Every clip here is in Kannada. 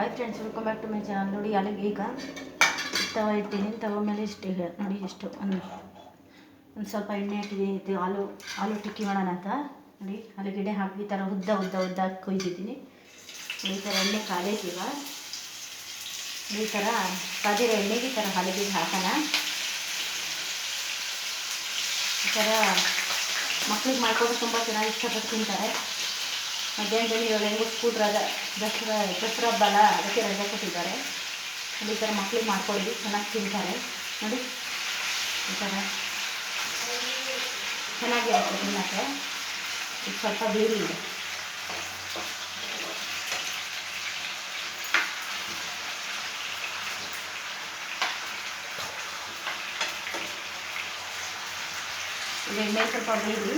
ಆಯ್ತು friends welcome back to my channel ನೋಡಿ, ಅಲ್ಲಿಗೆ ಈಗ ತವ ಇಟ್ಟಿದ್ದೀನಿ ತವ ಮೇಲೆ ಇಷ್ಟು ಇದೆ. ನೋಡಿ, ಇಷ್ಟು ಒಂದು ಒಂದು ಸ್ವಲ್ಪ ಎಣ್ಣೆ ಹಾಕಿದ್ದೀನಿ ಇದು ಆಲೂ ಆಲೂ ಟಿಕ್ಕಿ ಮಾಡೋಣ ಅಂತ. ನೋಡಿ ಆಲೂಗೆಡ್ಡೆ ಹಾಕಿ ಈ ಥರ ಉದ್ದ ಉದ್ದ ಉದ್ದ ಕೊಯ್ದಿದ್ದೀನಿ. ಈ ಥರ ಎಣ್ಣೆ ಈಗ ಈ ಥರ ಕಾದಿರೋ ಎಣ್ಣೆಗೆ ಈ ಥರ ಆಲೂಗೆಡ್ಡೆ ಹಾಕೋಣ. ಈ ಥರ ಮಕ್ಳಿಗೆ ಮಾಡ್ಕೊಂಡು ತುಂಬ ಚೆನ್ನಾಗಿ ಇಷ್ಟಪಟ್ಟು ತಿಂತಾರೆ. ಮಧ್ಯಾಹ್ನದಲ್ಲಿ ಇವಾಗ ಹೆಂಗೋ ಸ್ಕೂಲ್ ರಜಾ, ದಸರಾ ದಸರಾ ಅಲ್ಲ ಅದಕ್ಕೆ ರಜೆ ಕೊಟ್ಟಿದ್ದಾರೆ. ಈ ಥರ ಮಕ್ಳಿಗೆ ಮಾಡ್ಕೊಳ್ಳಿ ಚೆನ್ನಾಗಿ ತಿಂತಾರೆ. ನೋಡಿ, ಈ ಥರ. ಚೆನ್ನಾಗಿರುತ್ತೆ ತಿನ್ನೋಕ್ಕೆ. ಈಗ ಸ್ವಲ್ಪ ಬೇರೆ ಇದೆ. ಇದು ಎಣ್ಣೆ ಸ್ವಲ್ಪ ಬೇರಿ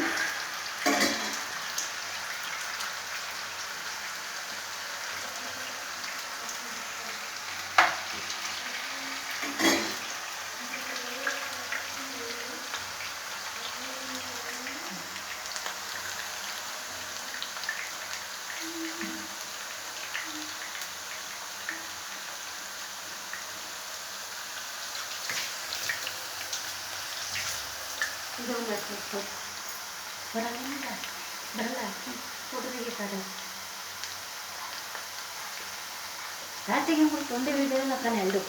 ಇದು ಒಂದು ಹತ್ತು ಬರಲ್ಲ ಬರಲ್ಲ ಫೋಟೋ ಕಡೆ ಮುಟ್ಟು ಒಂದೇ ವೀಡಿಯೋ ಹಾಕೋಣ ಎರಡು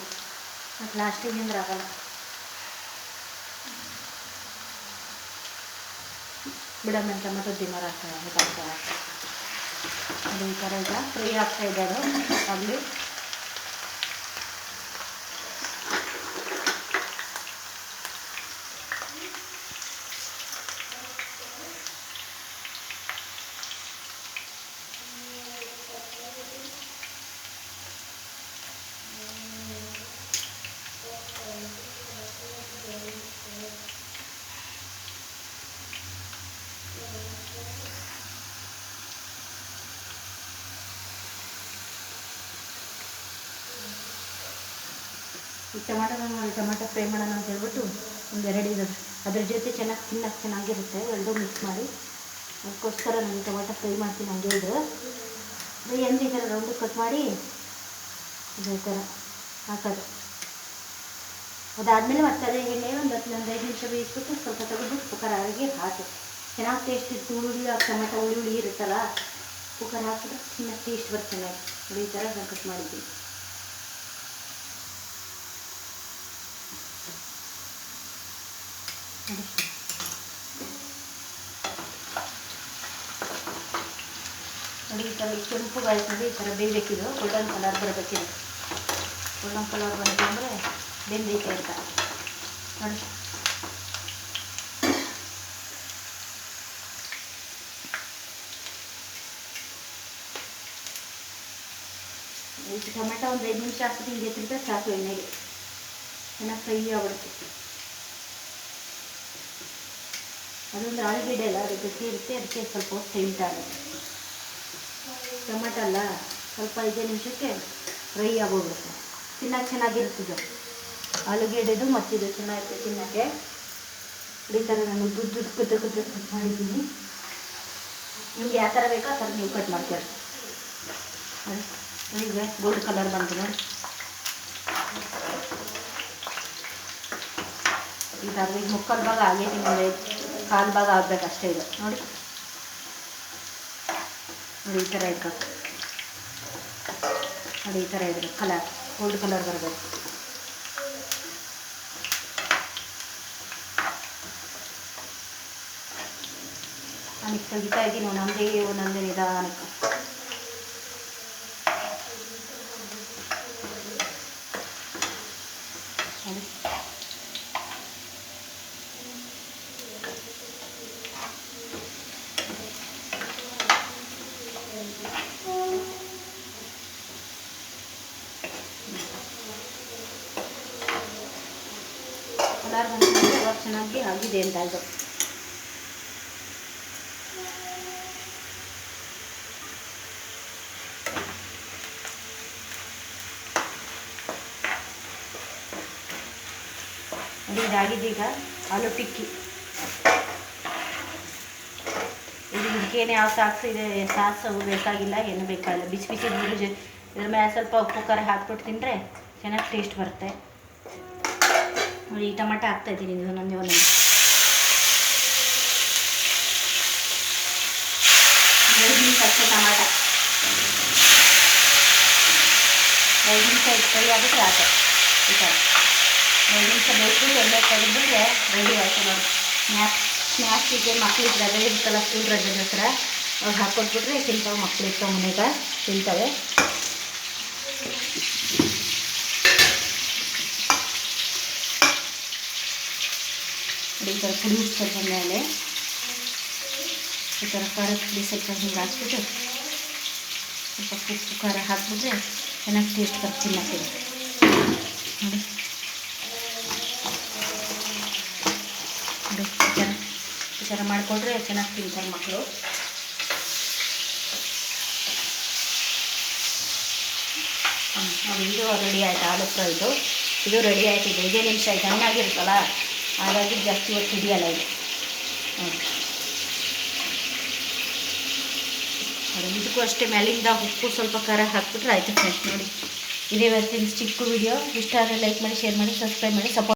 ಮತ್ತು ಅಂದ್ರೆ ಆಗಲ್ಲ. ಬಿಡಮ್ಮಂತ ಮತ್ತು ದಿನ ಹಾಕ್ತಾರೆ ಅದು ಈ ಥರ ಈಗ ಫ್ರೀ ಆಗ್ತಾ ಇದ್ದಾರೆ ಅದು ಈ ಟೊಮಾಟೊನ ಟೊಮಾಟೊ ಫ್ರೈ ಮಾಡೋಣ ಅಂತ ಹೇಳ್ಬಿಟ್ಟು ಒಂದೆರಡು ಇದು ಅದ್ರ ಜೊತೆ ಚೆನ್ನಾಗಿ ತಿನ್ನಕ್ಕೆ ಚೆನ್ನಾಗಿರುತ್ತೆ, ಎರಡೂ ಮಿಕ್ಸ್ ಮಾಡಿ. ಅದಕ್ಕೋಸ್ಕರ ನಾನು ಟೊಮೆಟೊ ಫ್ರೈ ಮಾಡ್ತೀನಿ ಹಂಗೆ ಇದು. ಎಂದು ಈ ಥರ ರೌಂಡ್ ಕಟ್ ಮಾಡಿ ಇದೇ ಥರ ಹಾಕೋದು. ಅದಾದಮೇಲೆ ಮತ್ತೆ ಅದೇ ಎಣ್ಣೆ ಒಂದು ಹತ್ತು ಒಂದು ಐದು ನಿಮಿಷ ಬೇಯಿಸ್ಬಿಟ್ಟು ಸ್ವಲ್ಪ ತೆಗೆದು ಕುಕ್ಕರ್ ಆಗಿ ಹಾಕಿ. ಚೆನ್ನಾಗಿ ಟೇಸ್ಟ್ ಇತ್ತು ಹುಳಿ ಟೊಮೆಟೊ ಹುಳಿ ಹುಳಿ ಇರುತ್ತಲ್ಲ ಕುಕ್ಕರ್ ಹಾಕಿದ್ರೆ ಚೆನ್ನಾಗಿ. ಟೇಸ್ಟ್ ನೋಡಿ ಈ ಥರ ನಾನು ಕಟ್ ಮಾಡಿದ್ದೀನಿ. ನೋಡಿ ಈ ಥರ ಕೆಂಪು ಗಾಯಿಸಿದ್ರೆ ಈ ಥರ ಬೇಯಬೇಕಿದು. ಗೋಲ್ಡನ್ ಕಲರ್ ಬರಬೇಕಿದೆ. ಗೋಲ್ಡನ್ ಕಲರ್ ಬಂತು ಅಂದರೆ ಬೆಂದೈತೆ ಅಂತ. ನೋಡಿ. ಈ ಟೊಮೆಟೊ ಒಂದು ಐದು ನಿಮಿಷ ಹಾಕ್ಬಿಟ್ಟು ಹಿಂಗೆ ಎತ್ತಿದ್ರೆ ಸಾಕು ಎಣ್ಣೆಗೆ ಚೆನ್ನಾಗಿ ಫ್ರೈ ಆಗ್ಬಿಡುತ್ತೆ. ಅದೊಂದು ಆಲೂಗಡ್ಡೆ ಅಲ್ಲ, ಅದು ಗಟ್ಟಿ ಇರುತ್ತೆ, ಅದಕ್ಕೆ ಸ್ವಲ್ಪ ಹೊತ್ತು ತೆಗಿತಾಗುತ್ತೆ ಟೊಮೆಟೊ ಅಲ್ಲ, ಸ್ವಲ್ಪ ಐದು ನಿಮಿಷಕ್ಕೆ ಫ್ರೈ ಆಗೋಗ್ಬಿಡುತ್ತೆ. ತಿನ್ನೋಕೆ ಚೆನ್ನಾಗಿರ್ತದೆ ಆಲೂಗೆಡ್ಡೆದು ಮತ್ತಿದು ಚೆನ್ನಾಗಿರುತ್ತೆ ತಿನ್ನೋಕ್ಕೆ. ಈ ಥರ ನಾನು ದುಡ್ಡು ದುಡ್ಡು ಕುದ್ದು ಕಟ್ ಮಾಡಿದ್ದೀನಿ. ನಿಮ್ಗೆ ಯಾವ ಥರ ಬೇಕೋ ಆ ಥರ ನೀವು ಕಟ್ ಮಾಡ್ತೀರ ಈಗ ಗೋಲ್ಡ್ ಕಲರ್ ಬಂತು ನೋಡಿ ಈ ಥರ ಈಗ ಮುಕ್ಕಾಲು ಭಾಗ ಆಗೈತಿ ನೋಡಿ ಕಾಲು ಭಾಗ ಆಗ್ಬೇಕಷ್ಟೇ ಇದು. ನೋಡಿ. ನೋಡಿ ಈ ಥರ ಇರ್ಬೇಕು. ನೋಡಿ ಈ ಥರ ಇದ್ರೆ ಕಲರ್ ಗೋಲ್ಡ್ ಕಲರ್ ಬರಬೇಕು. ನನಗೆ ತೆಗಿತಾ ಇದ್ದೀನಿ, ಒಂದೊಂದೇ ಒಂದೊಂದೇ ನಿಧಾನಕ್ಕೆ. ಕಲರ್ ಚೆನ್ನಾಗಿ ಆಗಿದೆ ಅಂತ ಇದು ಇದಾಗಿದೆ ಈಗ ಆಲೂ ಟಿಕ್ಕಿ. ಇದು ಇದಕ್ಕೇನು ಯಾವ ಸಾಕ್ಸ್ ಇದೆ ಸಾಸು ಬೇಕಾಗಿಲ್ಲ, ಏನು ಬೇಕಾಗಿಲ್ಲ. ಬಿಸಿ ಬಿಸಿ ನೀರು ಇದ್ರ ಮೇಲೆ ಸ್ವಲ್ಪ ಉಪ್ಪು ಖಾರ ಹಾಕ್ಬಿಟ್ಟು ತಿಂದರೆ ಚೆನ್ನಾಗಿ ಟೇಸ್ಟ್ ಬರುತ್ತೆ. ನೋಡಿ ಈ ಟೊಮಾಟೊ ಹಾಕ್ತಾ ಇದ್ದೀನಿ ಇದು ಒಂದೊಂದೇ ಒಂದೊಂದು ಎರಡು ನಿಮಿಷ ಅಷ್ಟೇ ಟೊಮಾಟ. ಎರಡು ನಿಮಿಷ ಫ್ರೈ ಆಗುತ್ತೆ ಆಯ್ತು ಈ ಥರ. ಎರಡು ಬೇಯಿಸ್ಬಿಟ್ಟು ಎಣ್ಣೆ ತೆಗೆದ್ಬಿಟ್ರೆ ರೆಡಿ ಆಯಿತು ನೋಡಿ. ಸ್ನ್ಯಾಕ್ಸ್ ಸ್ನ್ಯಾಕ್ಸಿಗೆ ಮಕ್ಳಿಗೆ ರಜೆ ಇರ್ತಲ್ಲ ಸ್ಕೂಲ್ ರಜೆ ಹತ್ರ ಅವ್ರು ಹಾಕ್ಕೊಟ್ಬಿಟ್ರೆ ತಿಂತಾವೆ ಮಕ್ಳು ಇರ್ತಾವೆ ಮನೆಗೆ, ತಿಂತವೆ. ನೋಡಿ ಈ ಥರ ಸ್ವಲ್ಪ ಮೇಲೆ ಈ ಥರ ಖಾರ ಪುಡಿ ಸ್ವಲ್ಪ ಹಿಂಗೆ ಹಾಕ್ಬಿಟ್ಟು ಸ್ವಲ್ಪ ಉಪ್ಪು, ಖಾರ ಹಾಕ್ಬಿಟ್ರೆ ಚೆನ್ನಾಗಿ ಟೇಸ್ಟ್ ತಿನ್ನಕ್ಕೆ ನೋಡಿ. ನೋಡಿ, ಈ ಥರ ಮಾಡಿಕೊಂಡ್ರೆ ಥರ ಚೆನ್ನಾಗಿ ತಿಂತಾರೆ ಮಕ್ಕಳು ಇದು ರೆಡಿ ಆಯಿತು, ಆಲೂ ಫ್ರೈ ಇದು ಇದು ರೆಡಿ ಆಯಿತು, ಇದು ನಿಮಿಷ ಆಯ್ತು ಹಣ್ಣಾಗಿರುತ್ತಲ್ಲ ಹಾಗಾಗಿ ಜಾಸ್ತಿ ಹೊತ್ತು ಹಿಡಿಯಲ್ಲ ಇದು. ಇದಕ್ಕೂ ಅಷ್ಟೇ ಮೇಲಿಂದ ಉಪ್ಪು ಸ್ವಲ್ಪ ಖಾರ ಹಾಕ್ಬಿಟ್ರೆ ಆಯಿತು ಫ್ರೆಂಡ್ಸ್ ನೋಡಿ. ಇದೇ ಇವತ್ತಿನ ಚಿಕ್ಕ ವಿಡಿಯೋ. ಇಷ್ಟ ಆದರೆ ಲೈಕ್ ಮಾಡಿ ಶೇರ್ ಮಾಡಿ ಸಬ್ಸ್ಕ್ರೈಬ್ ಮಾಡಿ ಸಪೋರ್ಟ್